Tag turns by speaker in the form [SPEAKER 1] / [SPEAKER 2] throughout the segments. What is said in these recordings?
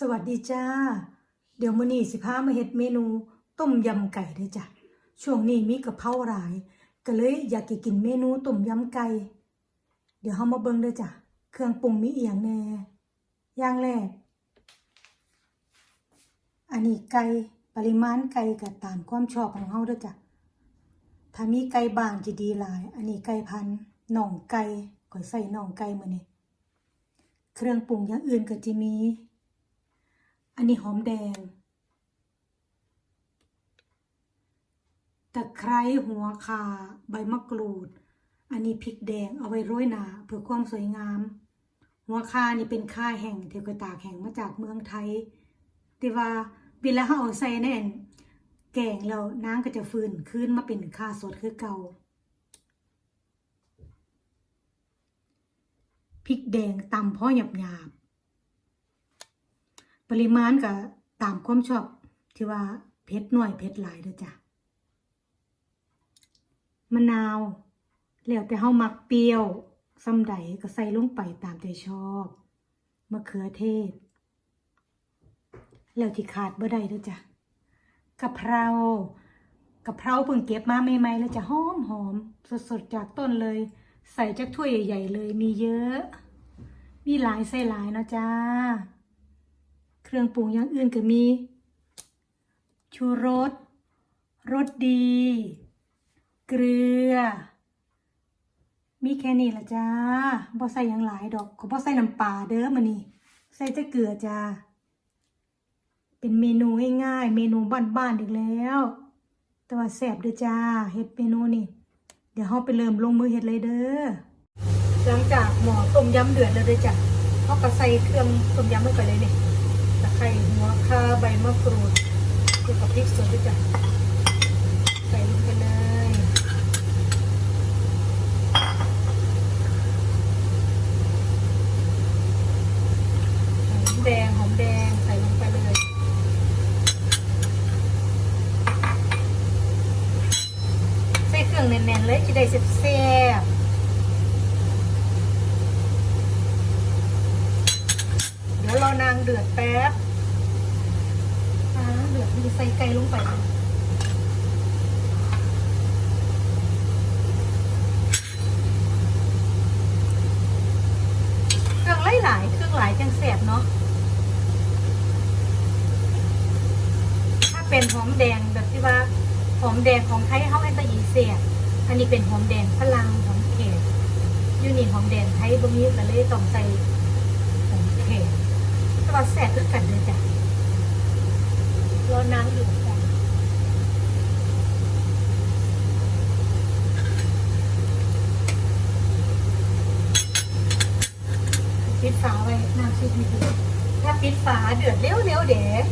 [SPEAKER 1] สวัสดีจ้า เดี๋ยวมื้อนี้สิพามาเฮ็ดเมนู ต้มยำไก่ด้อจ้ะ ช่วงนี้มีกะเพราหลาย ก็เลยอยากกินเมนูต้มยำไก่ เดี๋ยวเฮามาเบิ่งเด้อจ้ะ เครื่องปรุงมีอีหยังแน่อย่างแรก อันนี้ไก่ปริมาณไก่ก็ตามความชอบของเฮาเด้อจ้ะ ถ้ามีไก่บานจะดีหลาย อันนี้ไก่พันน่องไก่ข่อยใส่น่องไก่มื้อนี้ เครื่องปรุงอย่างอื่นก็จะมี อันนี้หอมแดง ตะไคร้หัวคาใบมะกรูด อันนี้พริกแดงเอาไว้โรยหนาเพื่อความสวยงาม หัวคานี่เป็นค่าแห่งเที่กตากแห่งมาจากเมืองไทย แต่ว่าเวลาเขาเอาใส่แน่นแกงแล้วน้ำก็จะฟื้นขึ้นมาเป็นค่าสดคือเก่าพริกแดงตำพ่อหยาบหยาบ ปริมาณก็ตามความชอบที่ว่าเผ็ดหน่อยเผ็ดหลายเด้อจ้ะมะนาวแล้วแต่เฮามักเปรี้ยวซ้ำใดก็ใส่ลงไปตามใจชอบมะเขือเทศ แล้วที่ขาดบ่ได้เด้อจ้ะกะเพรากะเพราเพิ่งเก็บมาใหม่ๆแล้วจะหอมหอมสดๆจากต้นเลย ใส่จักถ้วยใหญ่ ๆ เลยมีเยอะ มีหลายใส่หลายนะจ้า เครื่องปรุงอย่างอื่นก็มี ชูรส รสดี เกลือ มีแค่นี้ละจ้าบ่ใส่หยังหลายดอกขอบ่ใส่น้ำปลาเด้อมานี่ ใส่แต่เกลือจ้า เป็นเมนูง่ายๆ เมนูบ้านๆอีกแล้ว แต่ว่าแซ่บเด้อจ้า เฮ็ดเมนูนี่ เดี๋ยวเราไปเริ่มลงมือเฮ็ดเลยเด้อ หลังจากหมอต้มยำเดือดแล้วเด้อจ้ะเราก็ใส่เครื่องต้มยำลงไปเลยนี่ ไคร้หัวข่าใบมะกรูดแล้วก็พริกสดด้วยจ้ะใส่ลงไปเลยหอมแดงหอมแดงใส่ลงไปเลยใส่เครื่องแน่นๆเลยจะได้แซ่บเดี๋ยวรอนางเดือดแป๊บ ลือดมันจะใส่ไก่ลงไปเครื่องหลายๆเครื่องหลายจังแสบเนาะถ้าเป็นหอมแดงแบบที่ว่าหอมแดงของไทยเขาให้ตะยีเสียอันนี้เป็นหอมแดงฝรั่งหอมเขตยูนี่หอมแดงไทยบ่มีก็เลยต้องใส่หอมเขตแต่ว่าแสบคือกันเลยจ้ะ รอน้ำอยู่จ้ะปิดฝาไว้น้ำซุปมีดีถ้าปิดฝาเดือดเร็วๆเดี๋ยว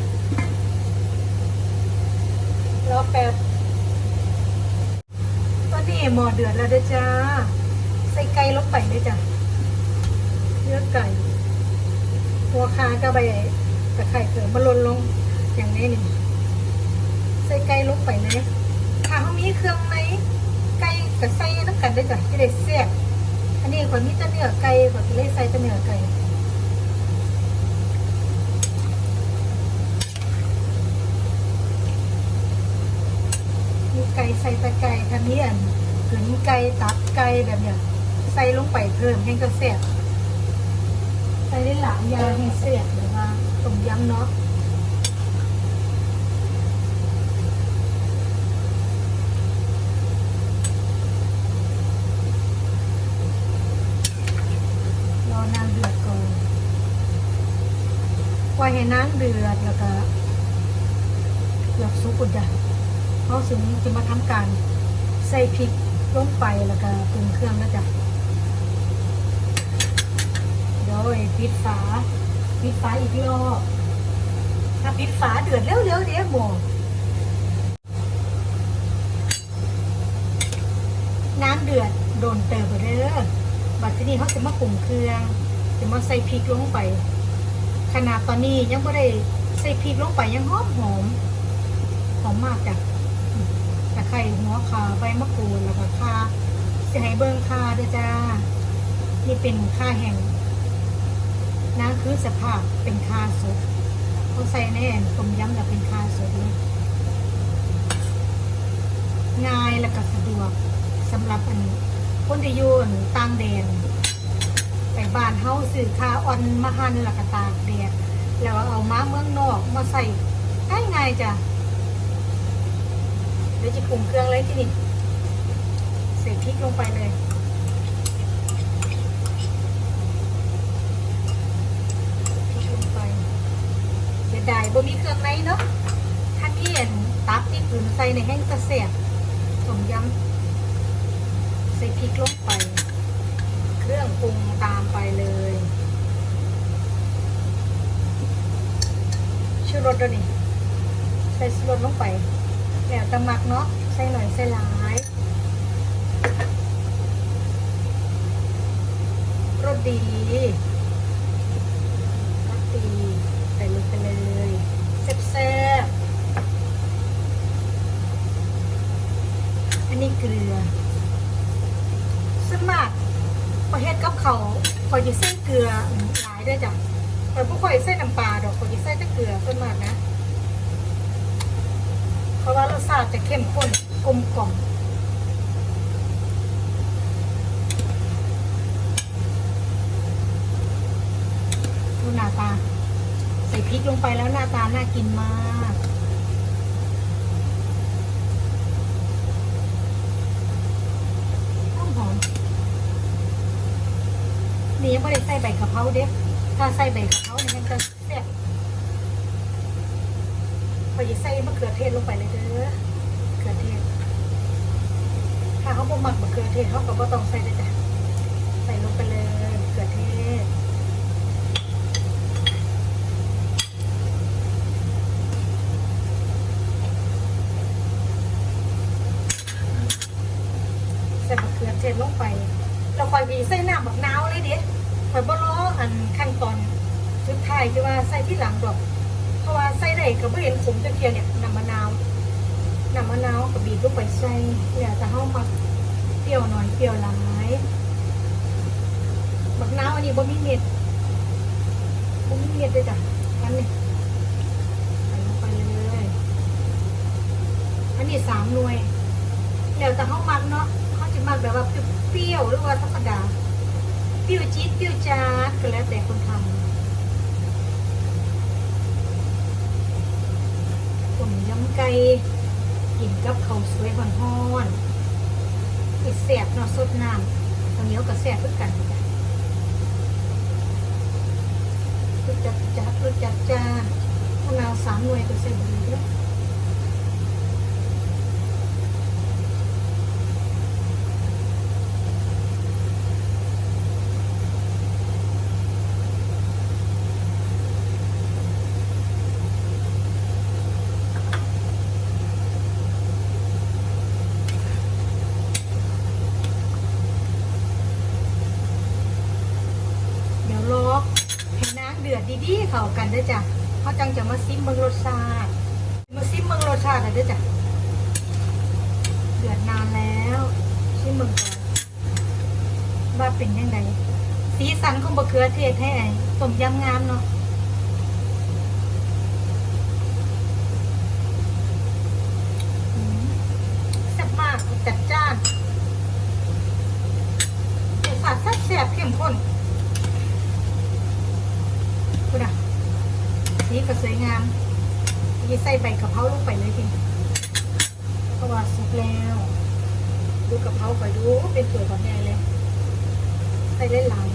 [SPEAKER 1] รอแป๊บตอนนี้หมอเดือดแล้วเด้จ้า ใส่ไก่ลงไปเลยจ้ะเนื้อไก่ หัวคากระใบตะไคร่เกิดมาลนลงอย่างนี้นี่ ส่ไก่ลงไปเลยถ้าเขามีเครื่องไหมไก่กับใส่น้ำกันได้จ้ะที่ได้แซ่บอันนี้คนมีแต่เนื้อไก่คนที่เลยใส่แต่เนื้อไก่มีไก่ใส่ตะไก่ทันนี้อันกึ๋นไก่ตับไก่แบบเนี้ยใส่ลงไปเพิ่มให้กระเสียบใส่ได้หลายอย่างให้เสียบหรือว่าต้มยำเนาะรอน้ำเดือดก่อนปล่อย ให้น้ำเดือดแล้วก็เกือบสุกอุดจ้ะเขาถึงจะมาทำการใส่พริกลงไปแล้วก็ปรุงเครื่องแล้วจ้ะโดยปิดฝาปิดฝาอีกรอบถ้าปิดฝาเดือดเร็วๆเดี๋ยวหมดน้ำเดือดโดนเติมไปเด้อบัดทีนี้เขาจะมาปรุงเครื่องจะมาใส่พริกลงไป ขนาดตอนนี้ยังไม่ได้ใส่พริกลงไปยังหอมหอมหอมมากจ้ะตะไคร่หัวขาใบมะกรูดแล้วก็ข่าจะให้เบิ้งข่าด้วยจ้า นี่เป็นข่าแห้งนั่นคือสภาพเป็นข่าสดเขาใส่แน่นต้มยำแบบเป็นคาสดเลยง่ายและก็สะดวกสำหรับอันคนที่อยู่อั่นต่างแดน ไปบ้านเฮาซื้อคาออนมาหั่นแล้วก็ตากแดดแล้วเอามาเมืองนอกมาใส่ง่ายง่ายๆจ้ะเดี๋ยวจะปรุงเครื่องเลยที่นี่ใส่พริกลงไปเลยพริกลงไปเสียดายบ่มีเครื่องในเนาะถ้ามีเห็นตับที่ผืนใส่ในแห้งจะเสียบต้มยำใส่พริกลงไป ปรุงตามไปเลยชูรสด้วยนี่ใส่รสลงไปแล้วตะมักเนาะใส่หน่อยใส่หลายรสดีรสดีใส่ลงไปเลยแซ่บๆอันนี้เกลือสมัคร ประเทศกับเขาคอยจะใส่เกลือหลายด้วยจ้ะแต่พวกคอยใส่น้ำปลาดอกคอยจะใส่แต่เกลือส่วนมากนะ เพราะว่ารสชาติจะเข้มข้นกลมกล่อมดูหน้าตา ใส่พริกลงไปแล้วหน้าตาน่ากินมากหอมหอม นี่ยังไม่ได้ใส่ใบกะเพราเด้ถ้าใส่ใบกะเพราเนี่ยมันจะแซ่บพอจะใส่มะเขือเทศลงไปเลยเด้อมะเขือเทศ ถ้าเขาบ่หมักมะเขือเทศเขาก็บ่ต้องใส่เลยจ้ะใส่ลงไปเลยมะเขือเทศใส่มะเขือเทศลงไป เราคอยมีใส่น้ำบักนาวเลยเด็ดคอยบ่ล้ออันขั้นตอนสุดท้ายที่ว่าใส่ที่หลังดอก เพราะว่าใส่ได้ก็บ่เห็นขมจักเทียเนี่ยน้ำมะนาวน้ำมะนาวก็บีบลงไปใส่แล้วแต่เฮามักเปรี้ยวหน่อยเปรี้ยวหลายบักนาวอันนี้บ่มีเม็ดบ่มีเม็ดเลยจ้ะอันนี้ใส่ลงไปเลยอันนี้สามหน่วยแล้วแต่เขามักเนาะ จะมักแบบว่าเปรี้ยวหรือว่าธรรมดาเปรี้ยวจี๊ดเปรี้ยวจ๊าดก็แล้วแต่คนทำต้มยำไก่กินกับข้าวสวยฮ้อนๆอีแสบเนาะสดน้ำตอนนี้ก็แสบเพื่อกันรสจัดจัดรสจัดจ้ามะนาวสามหน่วยก็ใส่บดีด้วย เดี๋ยวรอให้น้ำ เดือดดีๆเข้ากันเด้อจ้ะเขาจังจะมาซิมเบิ่งรสชาติ มาซิมเบิ่งรสชาติหน่อยเด้อจ้ะเดือดนานแล้วซิมเบิ่งก่อนว่าเป็นยังไงสีสันของบะเขือเทศให้ไอ้ต้มยำงามเนาะแซ่บมากจัดจ้านรสาแซ่บเข้มข้น คุณอะสี ก็สวยงามยี่ใส่ใบกะเพราลงไปเลยทีเพราะว่าสุกแล้ว ดูกะเพราไปดูเป็นสวยของใหญ่เลยใส่เล่นหลาย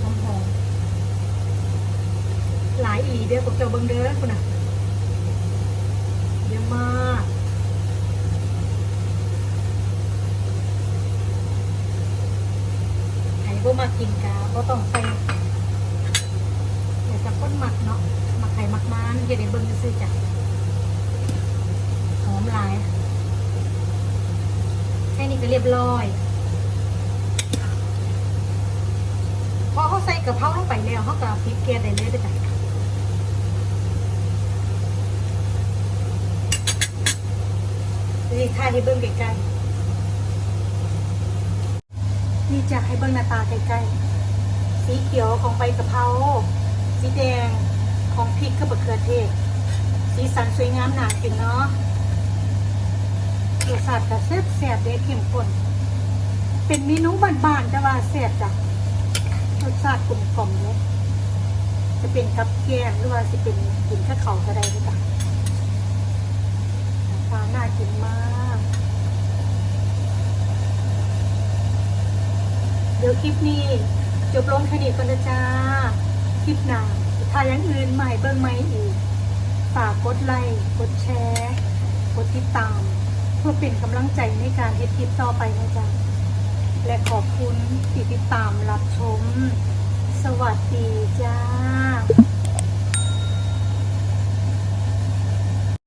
[SPEAKER 1] หอมหอมๆหลายอีเด้อพวกเจ้าเบิ้งเด้อคุณอะเยอะมากใครบ่มากินกาก็ต้องใส่ เดี๋ยวจะก้นหมักเนาะหมักไข่ หมักมันเบิ่งซื้อจ้ะหอมลายแค่นี้ก็เรียบร้อยพอเขาใส่กะเพราลงไปแล้วเขาก็พริกแกงได้เลยจ้ะนี่ถ่ายให้เบิ่งใกล้ๆนี่จะให้เบิ่งหน้าตาใกล้ๆสีเขียวของใบกะเพราสีแดง ของพริกกับมะเขือเทศ สีสันสวยงามน่ากินเนาะรสชาติก็แซ่บแซ่บเด็ดเข้มข้นเป็นเมนูบ้านๆแต่ว่าแซ่บจ้ะรสชาติกลมกล่อมเลยจะเป็นกับแกล้มหรือว่าจะเป็นกินข้าวเขาก็ได้ด้วยจ้ะราคาน่ากินมาก เดี๋ยวคลิปนี้ จบลงแค่นี้ก่อนนะจ้า คลิปหน้า ถ้ายังอื่นใหม่เบิ่งใหม่อีกฝากกดไลค์กดแชร์กดติดตาม เพื่อเป็นกำลังใจในการเฮ็ดคลิปต่อไปนะจ๊ะและขอบคุณที่ติดตามรับชม สวัสดีจ้า